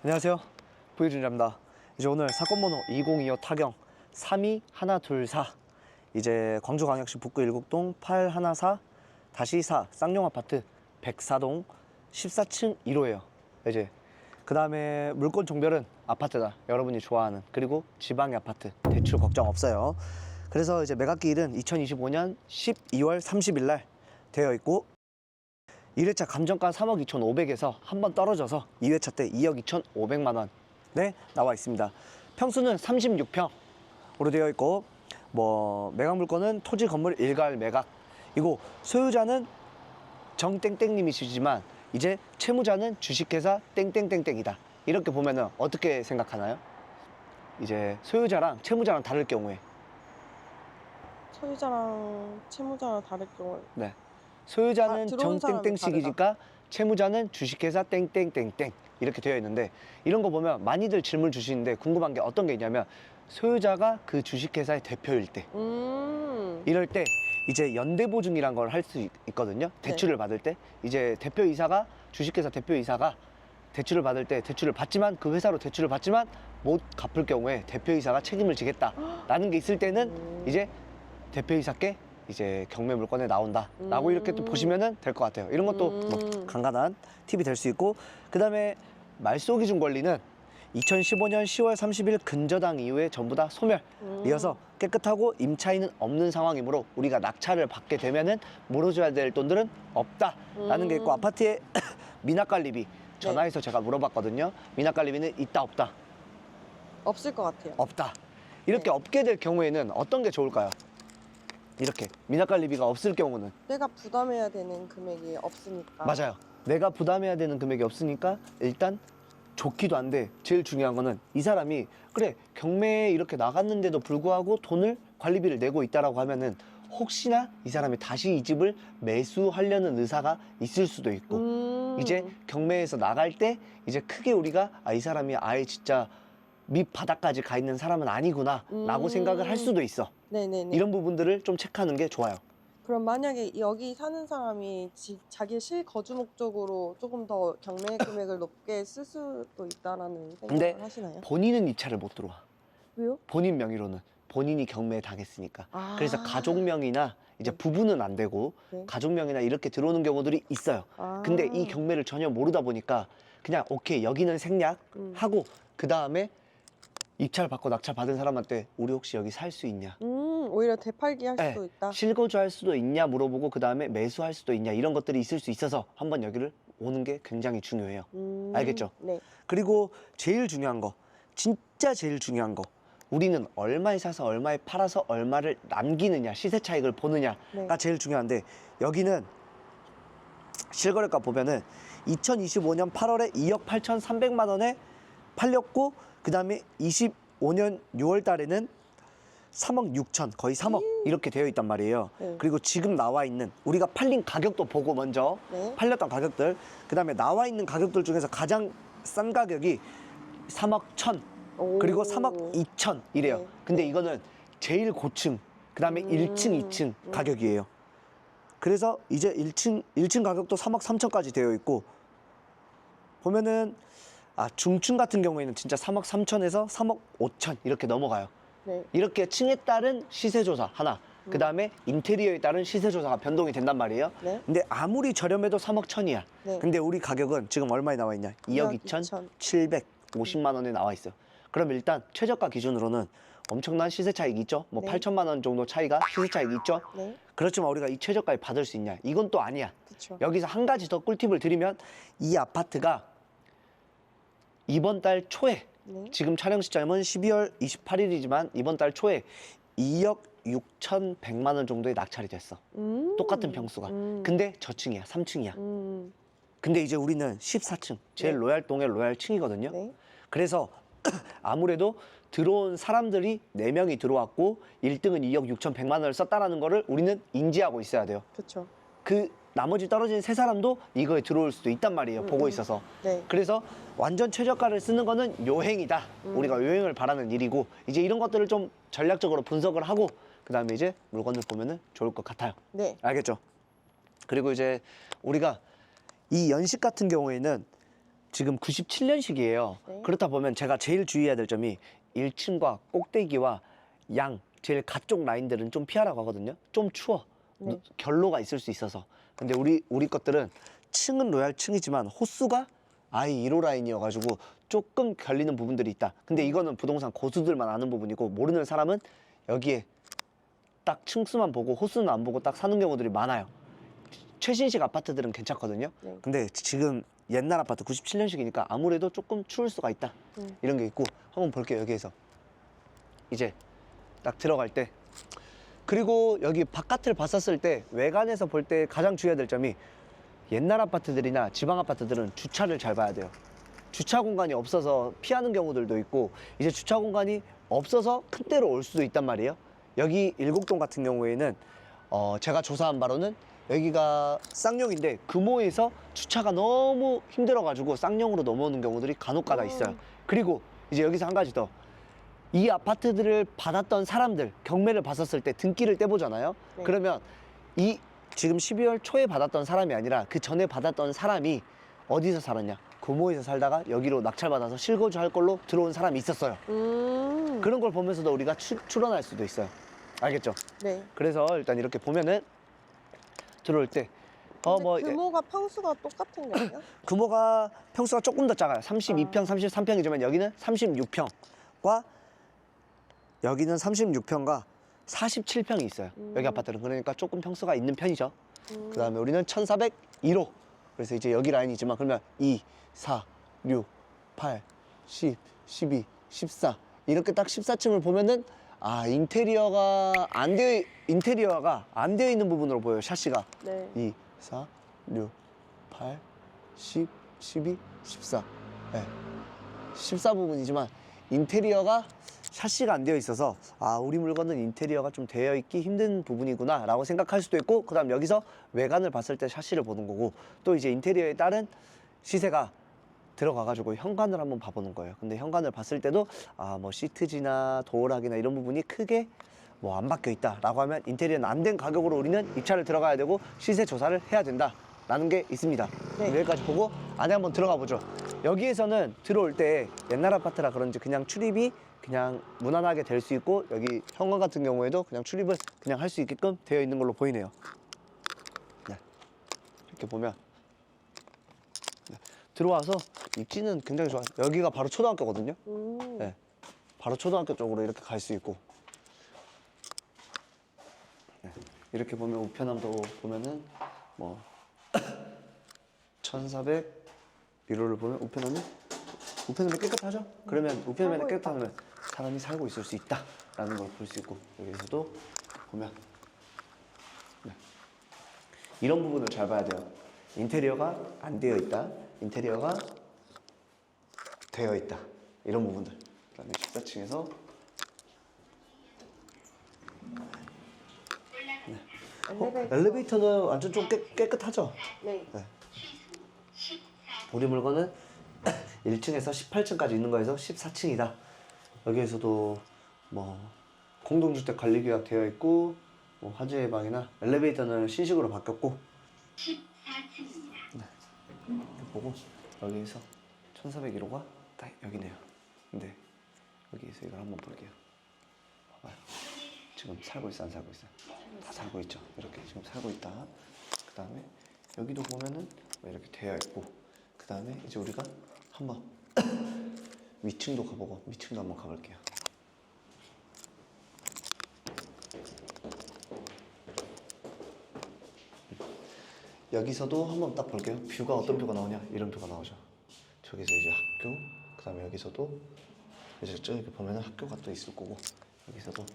안녕하세요. 부유준자입니다. 이제 오늘 사건 번호 2025 타경 32124 이제 광주광역시 북구 일곡동 814 다시 4 쌍용 아파트 104동 14층 1호예요. 이제 그 다음에 물건 종별은 아파트다. 여러분이 좋아하는 그리고 지방의 아파트 대출 걱정 없어요. 그래서 이제 매각기일은 2025년 12월 30일 날 되어 있고 1회차 감정가 3억 2,500에서 한 번 떨어져서 2회차 때 2억 2,500만 원에 나와 있습니다. 평수는 36평으로 되어 있고 뭐 매각 물건은 토지 건물 일가할 매각 이고 소유자는 정땡땡님이시지만 이제 채무자는 주식회사 땡땡땡땡이다. 이렇게 보면은 어떻게 생각하나요? 이제 소유자랑 채무자랑 다를 경우에 소유자랑 채무자랑 다를 경우 네. 소유자는 아, 정땡땡식이니까 채무자는 주식회사 땡땡땡땡 이렇게 되어 있는데 이런 거 보면 많이들 질문 주시는데 궁금한 게 어떤 게 있냐면 소유자가 그 주식회사의 대표일 때. 음. 이럴 때 이제 연대보증이란 걸 할 수 있거든요. 대출을 받을 때. 이제 대표이사가 주식회사 대표이사가 대출을 받을 때 대출을 받지만 그 회사로 대출을 받지만 못 갚을 경우에 대표이사가 책임을 지겠다라는 게 있을 때는 음. 이제 대표이사께 이제 경매 물건에 나온다라고 음. 이렇게 또 보시면은 될것 같아요. 이런 것도 음. 뭐 간간한 팁이 될 수 있고 그다음에 말소 기준 권리는 2015년 10월 30일 근저당 이후에 전부 다 소멸 음. 이어서 깨끗하고 임차인은 없는 상황이므로 우리가 낙찰을 받게 되면은 물어줘야 될 돈들은 없다라는 게 있고 음. 아파트의 미납관리비 전화해서 제가 물어봤거든요. 미납관리비는 있다 없다 없을 것 같아요. 없다 이렇게 네. 없게 될 경우에는 어떤 게 좋을까요? 이렇게 미납관리비가 없을 경우는 내가 부담해야 되는 금액이 없으니까. 맞아요. 내가 부담해야 되는 금액이 없으니까 일단 좋기도 한데 제일 중요한 거는 이 사람이 그래 경매에 이렇게 나갔는데도 불구하고 돈을 관리비를 내고 있다라고 하면은 혹시나 이 사람이 다시 이 집을 매수하려는 의사가 있을 수도 있고 음. 이제 경매에서 나갈 때 이제 크게 우리가 아 이 사람이 아예 진짜 밑바닥까지 가 있는 사람은 아니구나라고 음. 생각을 할 수도 있어. 네네네. 이런 부분들을 좀 체크하는 게 좋아요. 그럼 만약에 여기 사는 사람이 지, 자기 실거주 목적으로 조금 더 경매 금액을 높게 쓸 수도 있다라는 생각을 하시나요? 본인은 입찰을 못 들어와. 왜요? 본인 명의로는 본인이 경매에 당했으니까. 아. 그래서 가족 명의나 이제 네. 부부는 안 되고 네. 가족 명의나 이렇게 들어오는 경우들이 있어요. 아. 근데 이 경매를 전혀 모르다 보니까 그냥 오케이 여기는 생략 음. 하고 그 다음에 입찰 받고 낙찰 받은 사람한테 우리 혹시 여기 살 수 있냐? 음 오히려 되팔기 할 네. 수도 있다. 실거주 할 수도 있냐 물어보고 그 다음에 매수할 수도 있냐 이런 것들이 있을 수 있어서 한번 여기를 오는 게 굉장히 중요해요. 음. 알겠죠? 네. 그리고 제일 중요한 거, 진짜 제일 중요한 거. 우리는 얼마에 사서 얼마에 팔아서 얼마를 남기느냐, 시세 차익을 보느냐가 네. 제일 중요한데 여기는 실거래가 보면은 2025년 8월에 2억 8,300만 원에 팔렸고 그 다음에 25년 6월 달에는 3억 6천 거의 3억 이렇게 되어 있단 말이에요. 네. 그리고 지금 나와 있는 우리가 팔린 가격도 보고 먼저 네. 팔렸던 가격들 그 다음에 나와 있는 가격들 중에서 가장 싼 가격이 3억 1천 오. 그리고 3억 2천 이래요. 네. 근데 이거는 제일 고층 그 다음에 음. 1층, 2층 음. 가격이에요. 그래서 이제 1층 1층 가격도 3억 3천까지 되어 있고 보면은 아 중층 같은 경우에는 진짜 3억 3천에서 3억 5천 이렇게 넘어가요. 네. 이렇게 층에 따른 시세 조사 하나, 음. 그 다음에 인테리어에 따른 시세 조사가 변동이 된단 말이에요. 네. 근데 아무리 저렴해도 3억 천이야. 네. 근데 우리 가격은 지금 얼마에 나와 있냐? 2억 2천 750만 원에 나와 있어요. 그럼 일단 최저가 기준으로는 엄청난 시세 차익이 있죠. 뭐 네. 8천만 원 정도 차이가 시세 차익이 있죠. 네. 그렇지만 우리가 이 최저가에 받을 수 있냐? 이건 또 아니야. 그렇죠. 여기서 한 가지 더 꿀팁을 드리면 이 아파트가 이번 달 초에 네. 지금 촬영 시점은 12월 28일이지만 이번 달 초에 2억 6,100만 원 정도의 낙찰이 됐어. 음. 똑같은 평수가. 음. 근데 저층이야. 3층이야. 음. 근데 이제 우리는 14층, 제일 네. 로얄동의 로얄층이거든요. 네. 그래서 아무래도 들어온 사람들이 4명이 들어왔고 1등은 2억 6,100만 원을 썼다라는 거를 우리는 인지하고 있어야 돼요. 그렇죠. 그 나머지 떨어진 세 사람도 이거에 들어올 수도 있단 말이에요. 음, 보고 음. 있어서. 네. 그래서 완전 최저가를 쓰는 거는 요행이다. 음. 우리가 요행을 바라는 일이고 이제 이런 것들을 좀 전략적으로 분석을 하고 그다음에 이제 물건을 보면은 좋을 것 같아요. 네. 알겠죠? 그리고 이제 우리가 이 연식 같은 경우에는 지금 97년식이에요. 네. 그렇다 보면 제가 제일 주의해야 될 점이 1층과 꼭대기와 양 제일 가쪽 라인들은 좀 피하라고 하거든요. 좀 추워. 네. 노- 결로가 있을 수 있어서. 근데 우리 우리 것들은 층은 로얄 층이지만 호수가 아이 1호 라인이어가지고 조금 결리는 부분들이 있다. 근데 이거는 부동산 고수들만 아는 부분이고 모르는 사람은 여기에 딱 층수만 보고 호수는 안 보고 딱 사는 경우들이 많아요. 최신식 아파트들은 괜찮거든요. 네. 근데 지금 옛날 아파트 97년식이니까 아무래도 조금 추울 수가 있다. 음. 이런 게 있고 한번 볼게요 여기에서 이제 딱 들어갈 때 그리고 여기 바깥을 봤었을 때 외관에서 볼 때 가장 주의해야 될 점이 옛날 아파트들이나 지방 아파트들은 주차를 잘 봐야 돼요. 주차 공간이 없어서 피하는 경우들도 있고 이제 주차 공간이 없어서 큰 데로 올 수도 있단 말이에요. 여기 일곡동 같은 경우에는 어 제가 조사한 바로는 여기가 쌍용인데 금호에서 주차가 너무 힘들어가지고 쌍용으로 넘어오는 경우들이 간혹가다 있어요. 그리고 이제 여기서 한 가지 더. 이 아파트들을 받았던 사람들 경매를 봤었을 때 등기를 떼보잖아요. 네. 그러면 이 지금 12월 초에 받았던 사람이 아니라 그 전에 받았던 사람이 어디서 살았냐? 금호에서 살다가 여기로 낙찰받아서 실거주 할 걸로 들어온 사람이 있었어요. 음. 그런 걸 보면서도 우리가 추, 출원할 수도 있어요. 알겠죠? 네. 그래서 일단 이렇게 보면은 들어올 때 어 뭐 규모가 평수가 똑같은 거예요? 규모가 평수가 조금 더 작아요. 아. 32평, 33평이지만 여기는 36평과 여기는 36평과 47평이 있어요. 음. 여기 아파트는 그러니까 조금 평수가 있는 편이죠. 음. 그다음에 우리는 1,401호. 그래서 이제 여기 라인이지만 그러면 2, 4, 6, 8, 10, 12, 14 이렇게 딱 14층을 보면은 아 인테리어가 안 되어 인테리어가 안 되어 있는 부분으로 보여요 샤시가 네. 2, 4, 6, 8, 10, 12, 14. 네. 14 부분이지만 인테리어가 샤시가 안 되어 있어서 아 우리 물건은 인테리어가 좀 되어 있기 힘든 부분이구나 라고 생각할 수도 있고 그 다음 여기서 외관을 봤을 때 샤시를 보는 거고 또 이제 인테리어에 따른 시세가 들어가가지고 현관을 한번 봐보는 거예요. 근데 현관을 봤을 때도 아 뭐 시트지나 도어락이나 이런 부분이 크게 뭐 안 바뀌어 있다 라고 하면 인테리어는 안 된 가격으로 우리는 입찰을 들어가야 되고 시세 조사를 해야 된다 라는 게 있습니다. 네. 여기까지 보고 안에 한번 들어가 보죠. 여기에서는 들어올 때 옛날 아파트라 그런지 그냥 출입이 그냥 무난하게 될 수 있고 여기 현관 같은 경우에도 그냥 출입을 그냥 할 수 있게끔 되어 있는 걸로 보이네요. 네. 이렇게 보면 네. 들어와서 입지는 굉장히 좋아요. 여기가 바로 초등학교거든요. 음. 네. 바로 초등학교 쪽으로 이렇게 갈 수 있고 네. 이렇게 보면 우편함도 보면은 뭐 1400 비로를 보면 우편함이 우편함이 깨끗하죠? 그러면 우편함이 살고 있다. 깨끗하면 사람이 살고 있을 수 있다라는 걸 볼 수 있고 여기서도 보면 네. 이런 부분을 잘 봐야 돼요. 인테리어가 안 되어 있다. 인테리어가 되어 있다. 이런 부분들. 그다음에 14층에서 엘리베이터. 엘리베이터는 완전 좀 깨, 깨끗하죠. 네. 우리 물건은 1층에서 18층까지 있는 거에서 14층이다. 여기에서도 뭐 공동주택 관리 계약 되어 있고 뭐 화재 예방이나 엘리베이터는 신식으로 바뀌었고 14층입니다. 네. 보고 여기에서 1401호가 딱 여기네요. 근데 여기에서 이걸 한번 볼게요. 봐봐요. 지금 살고 있어 안 살고 있어? 다 살고 있죠. 이렇게 지금 살고 있다. 그 다음에 여기도 보면은 뭐 이렇게 되어 있고 그 다음에 이제 우리가 한번 위층도 가보고 위층도 한번 가볼게요. 여기서도 한번 딱 볼게요. 뷰가 어떤 뷰가 나오냐? 이런 뷰가 나오죠. 저기서 이제 학교, 그 다음에 여기서도 이제 저기 보면은 학교가 또 있을 거고 여기서도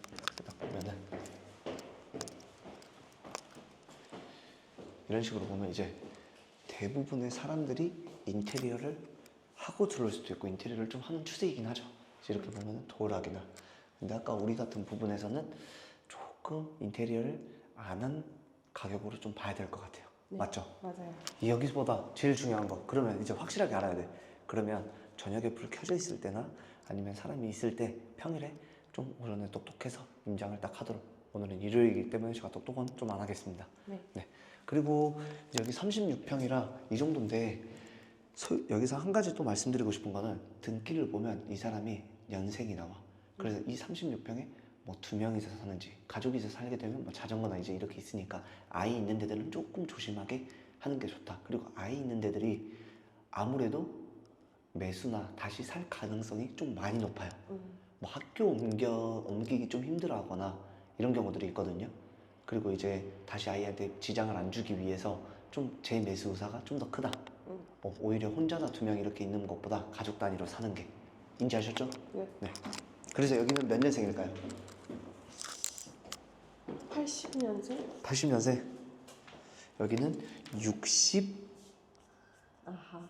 딱 보면은 이런 식으로 보면 이제 대부분의 사람들이 인테리어를 하고 들어올 수도 있고 인테리어를 좀 하는 추세이긴 하죠. 이렇게 보면은 도락이나 근데 아까 우리 같은 부분에서는 조금 인테리어를 안 한 가격으로 좀 봐야 될 것 같아요. 네. 맞죠? 맞아요. 이 여기보다 제일 중요한 거 그러면 이제 확실하게 알아야 돼 그러면 저녁에 불 켜져 있을 때나 아니면 사람이 있을 때 평일에 좀 오전에 똑똑해서 임장을 딱 하도록 오늘은 일요일이기 때문에 제가 똑똑은 좀 안 하겠습니다 네. 그리고 여기 36평이라 이 정도인데 소- 여기서 한 가지 또 말씀드리고 싶은 거는 등기를 보면 이 사람이 연생이 나와. 그래서 이 36평에 뭐 두 명이서 사는지 가족이서 살게 되면 뭐 자전거나 이제 이렇게 있으니까 아이 있는 데들은 조금 조심하게 하는 게 좋다. 그리고 아이 있는 데들이 아무래도 매수나 다시 살 가능성이 좀 많이 높아요. 음. 뭐 학교 옮겨 옮기기 좀 힘들어하거나 이런 경우들이 있거든요. 그리고 이제 다시 아이한테 지장을 안 주기 위해서 좀 제 매수 의사가 좀 더 크다. 음. 뭐 오히려 혼자나 두 명 이렇게 있는 것보다 가족 단위로 사는 게 인지하셨죠? 네. 그래서 여기는 몇 년생일까요? 80년생? 80년생. 여기는 60, 아하.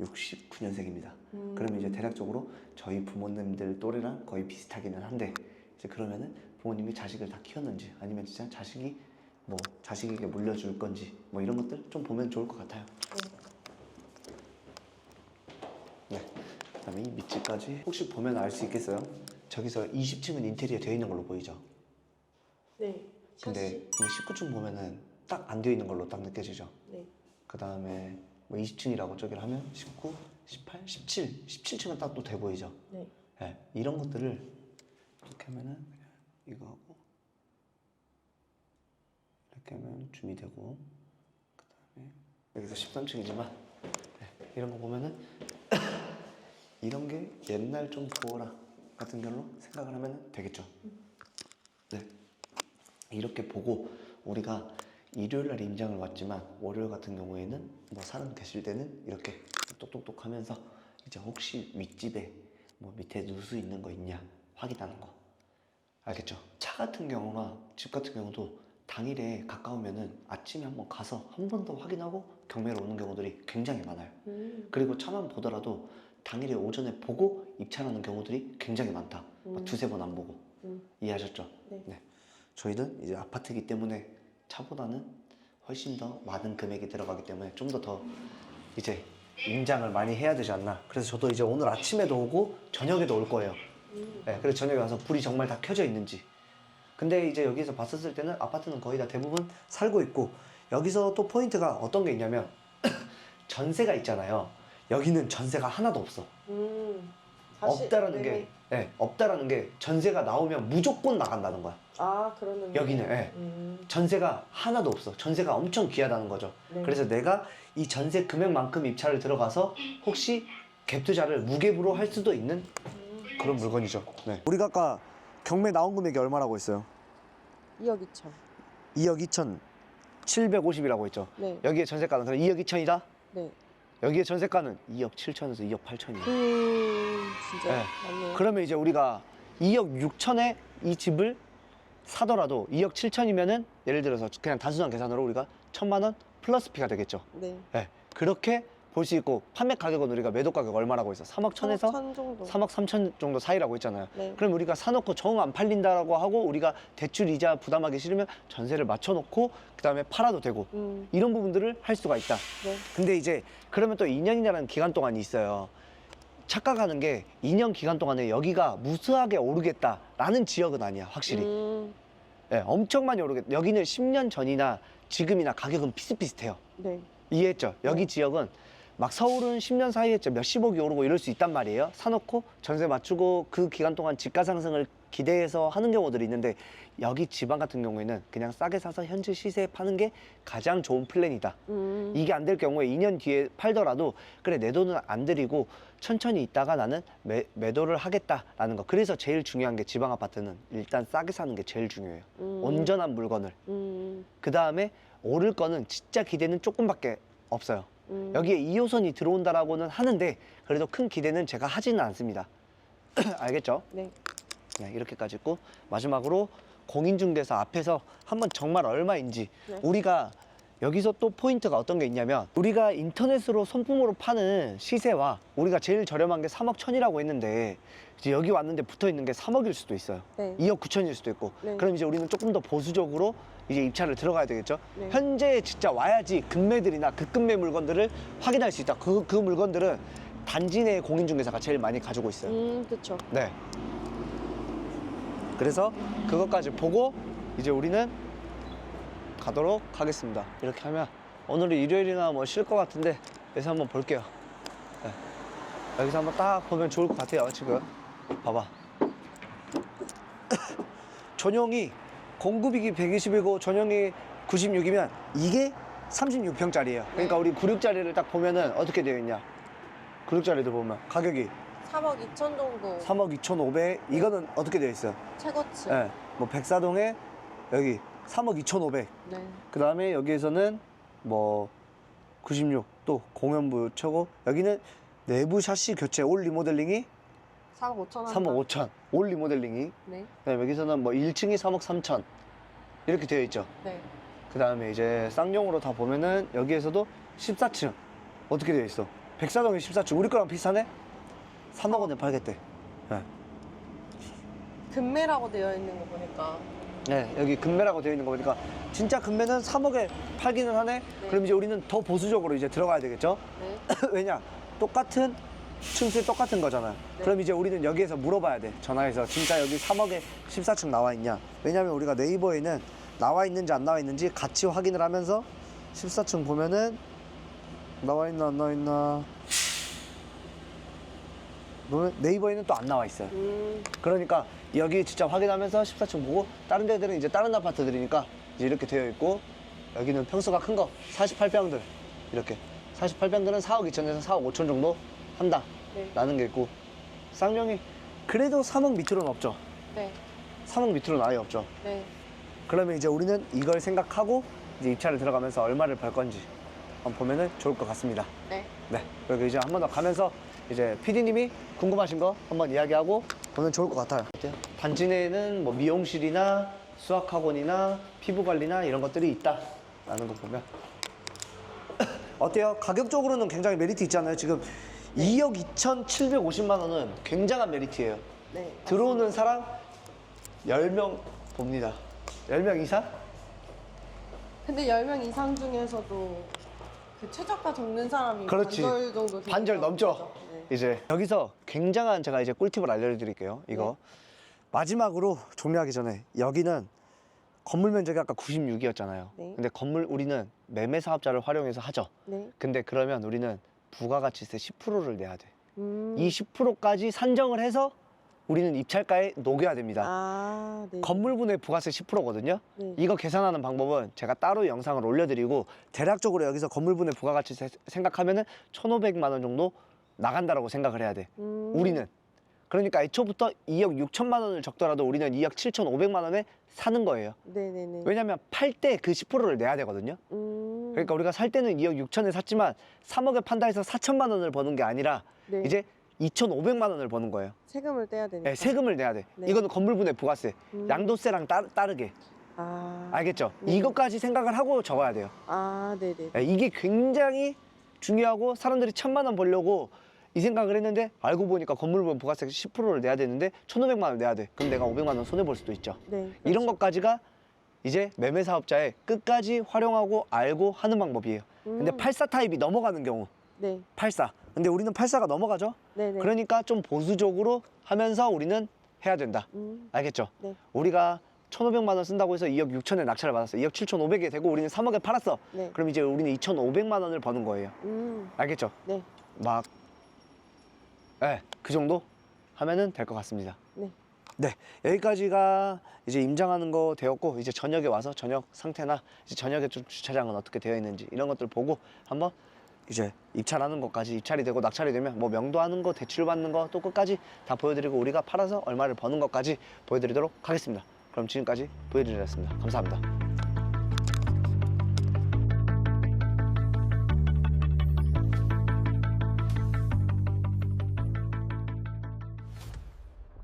69년생입니다. 음. 그러면 이제 대략적으로 저희 부모님들 또래랑 거의 비슷하기는 한데 이제 그러면은 부모님이 자식을 다 키웠는지 아니면 진짜 자식이 뭐 자식에게 물려줄 건지 뭐 이런 것들 좀 보면 좋을 것 같아요. 네. 그다음에 이 밑집까지 혹시 보면 알 수 있겠어요? 저기서 20층은 인테리어 되어 있는 걸로 보이죠? 네. 근데, 근데 19층 보면은 딱 안 되어 있는 걸로 딱 느껴지죠? 네. 그 다음에 뭐 20층이라고 저기를 하면 19, 18, 17, 17층은 딱 또 돼 보이죠? 네. 예, 이런 것들을 이렇게 하면은 이거 하고 이렇게 하면 줌이 되고 그 다음에 여기서 13층이지만 이런 거 보면은 이런 게 옛날 좀 부어라 같은 결로 생각을 하면 되겠죠. 네. 이렇게 보고 우리가 일요일 날 임장을 왔지만 월요일 같은 경우에는 뭐 사람 계실 때는 이렇게 똑똑똑 하면서 이제 혹시 윗집에 뭐 밑에 누수 있는 거 있냐 확인하는 거 알겠죠? 차 같은 경우나 집 같은 경우도 당일에 가까우면은 아침에 한번 가서 한 번 더 확인하고 경매로 오는 경우들이 굉장히 많아요. 음. 그리고 차만 보더라도 당일에 오전에 보고 입찰하는 경우들이 굉장히 많다. 막 음. 두세 번 안 보고 음. 이해하셨죠? 네. 저희는 이제 아파트이기 때문에 차보다는 훨씬 더 많은 금액이 들어가기 때문에 좀더더 이제 임장을 많이 해야 되지 않나. 그래서 저도 이제 오늘 아침에도 오고 저녁에도 올 거예요. 음. 네, 그래서 저녁에 와서 불이 정말 다 켜져 있는지. 근데 이제 여기서 봤었을 때는 아파트는 거의 다 대부분 살고 있고 여기서 또 포인트가 어떤 게 있냐면 전세가 있잖아요. 여기는 전세가 하나도 없어. 음. 사실- 없다라는 네. 게, 네, 없다라는 게 전세가 나오면 무조건 나간다는 거야. 아 그러는 여기는, 예. 음. 전세가 하나도 없어. 전세가 엄청 귀하다는 거죠. 네. 그래서 내가 이 전세 금액만큼 입찰을 들어가서 혹시 갭 투자를 무갭으로 할 수도 있는 음. 그런 물건이죠. 네. 우리가 아까 경매 나온 금액이 얼마라고 했어요? 2억 2천. 2억 2천 750이라고 했죠. 네. 여기에 전세가는 그럼 2억 2천이다? 네. 여기에 전세가는 2억 7천에서 2억 8천이에요. 음. 진짜 네. 맞네요. 그러면 이제 우리가 2억 6천에 이 집을 사더라도 2억 7천이면은 예를 들어서 그냥 단순한 계산으로 우리가 천만 원 플러스 피가 되겠죠. 네. 네. 그렇게 볼 수 있고 판매 가격은 우리가 매도 가격 얼마라고 했어? 3억 천에서 천 정도. 3억 3천 정도 사이라고 했잖아요. 네. 그럼 우리가 사놓고 정 안 팔린다라고 하고 우리가 대출 이자 부담하기 싫으면 전세를 맞춰놓고 그 다음에 팔아도 되고 음. 이런 부분들을 할 수가 있다. 네. 근데 이제 그러면 또 2년이라는 기간 동안이 있어요. 착각하는 게 2년 기간 동안에 여기가 무수하게 오르겠다라는 지역은 아니야, 확실히. 음. 예, 엄청 많이 오르겠다. 여기는 10년 전이나 지금이나 가격은 비슷비슷해요. 네. 이해했죠? 여기 네. 지역은 막 서울은 10년 사이에 진짜 몇십억이 오르고 이럴 수 있단 말이에요. 사놓고 전세 맞추고 그 기간 동안 집가 상승을 기대해서 하는 경우들이 있는데 여기 지방 같은 경우에는 그냥 싸게 사서 현재 시세에 파는 게 가장 좋은 플랜이다. 음. 이게 안 될 경우에 2년 뒤에 팔더라도 그래 내 돈은 안 들이고 천천히 있다가 나는 매, 매도를 하겠다라는 거. 그래서 제일 중요한 게 지방 아파트는 일단 싸게 사는 게 제일 중요해요. 음. 온전한 물건을. 음. 그 다음에 오를 거는 진짜 기대는 조금밖에 없어요. 음. 여기에 2호선이 들어온다라고는 하는데 그래도 큰 기대는 제가 하지는 않습니다. 알겠죠? 네. 네, 이렇게까지 있고 마지막으로 공인중개사 앞에서 한번 정말 얼마인지 네. 우리가 여기서 또 포인트가 어떤 게 있냐면 우리가 인터넷으로 손품으로 파는 시세와 우리가 제일 저렴한 게 3억 천이라고 했는데 이제 여기 왔는데 붙어 있는 게 3억일 수도 있어요. 네. 2억 9천일 수도 있고 네. 그럼 이제 우리는 조금 더 보수적으로 이제 입찰을 들어가야 되겠죠. 네. 현재 진짜 와야지 급매들이나 급급매 물건들을 확인할 수 있다. 그, 그 물건들은 단지 내 공인중개사가 제일 많이 가지고 있어요. 음. 그렇죠. 네. 그래서 그것까지 보고 이제 우리는 가도록 하겠습니다. 이렇게 하면 오늘은 일요일이나 뭐 쉴 것 같은데 여기서 한번 볼게요. 네. 여기서 한번 딱 보면 좋을 것 같아요. 지금 봐봐. 전용이 공급이기 120이고 전용이 96이면 이게 36평짜리예요. 그러니까 우리 96짜리를 딱 보면은 어떻게 되어 있냐? 96짜리들 보면 가격이 3억 2천 정도 3억 2,500. 이거는 어떻게 되어 있어요? 최고치. 예. 뭐 백사동에 여기 3억 2,500. 네. 그 다음에 여기에서는 뭐 96 또 공연부 최고 여기는 내부 샤시 교체 올 리모델링이 4억 5천 원. 3억 5천 올 리모델링이 네. 그다음에 여기서는 뭐 1층이 3억 3천 이렇게 되어 있죠 네. 그 다음에 이제 쌍용으로 다 보면은 여기에서도 14층 어떻게 되어 있어 백사동이 14층 우리 거랑 비슷하네 3억 원에 팔겠대 네. 금매라고 되어 있는 거 보니까 네, 여기 금매라고 되어 있는 거 보니까 진짜 금매는 3억에 팔기는 하네. 네. 그럼 이제 우리는 더 보수적으로 이제 들어가야 되겠죠? 네. 왜냐? 똑같은 층수 똑같은 거잖아요. 네. 그럼 이제 우리는 여기에서 물어봐야 돼. 전화해서 진짜 여기 3억에 14층 나와 있냐? 왜냐면 우리가 네이버에는 나와 있는지 안 나와 있는지 같이 확인을 하면서 14층 보면은 나와 있나 안 나와 있나? 네이버에는 또 안 나와 있어요. 음. 그러니까 여기 진짜 확인하면서 14층 보고 다른 데들은 이제 다른 아파트들이니까 이제 이렇게 되어 있고 여기는 평수가 큰 거 48평들 이렇게 48평들은 4억 2천에서 4억 5천 정도 한다 네. 라는 게 있고 쌍용이 그래도 3억 밑으로는 없죠 네. 3억 밑으로는 아예 없죠 네. 그러면 이제 우리는 이걸 생각하고 이제 입찰을 들어가면서 얼마를 벌 건지 한번 보면은 좋을 것 같습니다 네. 네. 그리고 이제 한 번 더 가면서 이제 PD님이 궁금하신 거 한번 이야기하고 보면 좋을 것 같아요. 어때요? 단지 내에는 뭐 미용실이나 수학학원이나 피부관리나 이런 것들이 있다라는 거 보면 어때요? 가격적으로는 굉장히 메리트 있잖아요. 지금 2억 2,750만 원은 굉장한 메리트예요. 네. 들어오는 사람 10명 봅니다. 10명 이상? 근데 10명 이상 중에서도 그 최저가 적는 사람이 그렇지. 반절 정도 되는 반절 거 넘죠. 같죠? 네. 이제 여기서 굉장한 제가 이제 꿀팁을 알려드릴게요. 이거 마지막으로 종료하기 전에 여기는 건물 면적이 아까 96이었잖아요. 네. 근데 건물 우리는 매매 사업자를 활용해서 하죠. 네. 근데 그러면 우리는 부가가치세 10%를 내야 돼. 음. 이 10%까지 산정을 해서 우리는 입찰가에 녹여야 됩니다. 아, 네. 건물분의 부가세 10%거든요. 네. 이거 계산하는 방법은 제가 따로 영상을 올려드리고 대략적으로 여기서 건물분의 부가가치 세- 생각하면 은 1,500만 원 정도 나간다라고 생각을 해야 돼. 음. 우리는. 그러니까 애초부터 2억 6천만 원을 적더라도 우리는 2억 7,500만 원에 사는 거예요. 네네네. 왜냐면 팔 때 그 10%를 내야 되거든요. 음. 그러니까 우리가 살 때는 2억 6천에 샀지만 3억에 판다 해서 4천만 원을 버는 게 아니라 네. 이제 2,500만 원을 버는 거예요. 세금을 떼야 되니까. 네, 세금을 내야 돼. 네. 이거는 건물분의 부가세, 음. 양도세랑 따, 따르게. 아. 알겠죠? 네. 이것까지 생각을 하고 적어야 돼요. 아, 네네. 네, 이게 굉장히 중요하고 사람들이 천만 원 벌려고 이 생각을 했는데 알고 보니까 건물분 부가세 10%를 내야 되는데 1,500만 원 내야 돼. 그럼 내가 500만 원 손해 볼 수도 있죠. 네. 이런 것까지가 이제 매매 사업자의 끝까지 활용하고 알고 하는 방법이에요. 근데 음. 84 타입이 넘어가는 경우 네. 84. 근데 우리는 84가 넘어가죠. 네네. 그러니까 좀 보수적으로 하면서 우리는 해야 된다. 음. 알겠죠? 네. 우리가 1,500만 원 쓴다고 해서 2억 6천에 낙찰을 받았어. 2억 7,500에 되고 우리는 3억에 팔았어. 네. 그럼 이제 우리는 2,500만 원을 버는 거예요. 음. 알겠죠? 네. 막, 예, 그 정도 하면은 될 것 같습니다. 네. 네, 여기까지가 이제 임장하는 거 되었고, 이제 저녁에 와서 저녁 상태나 이제 저녁에 좀 주차장은 어떻게 되어 있는지 이런 것들 보고 한번 이제 입찰하는 것까지 입찰이 되고 낙찰이 되면 뭐 명도하는 거, 대출 받는 거 또 끝까지 다 보여드리고 우리가 팔아서 얼마를 버는 것까지 보여드리도록 하겠습니다. 그럼 지금까지 보여드리겠습니다. 감사합니다.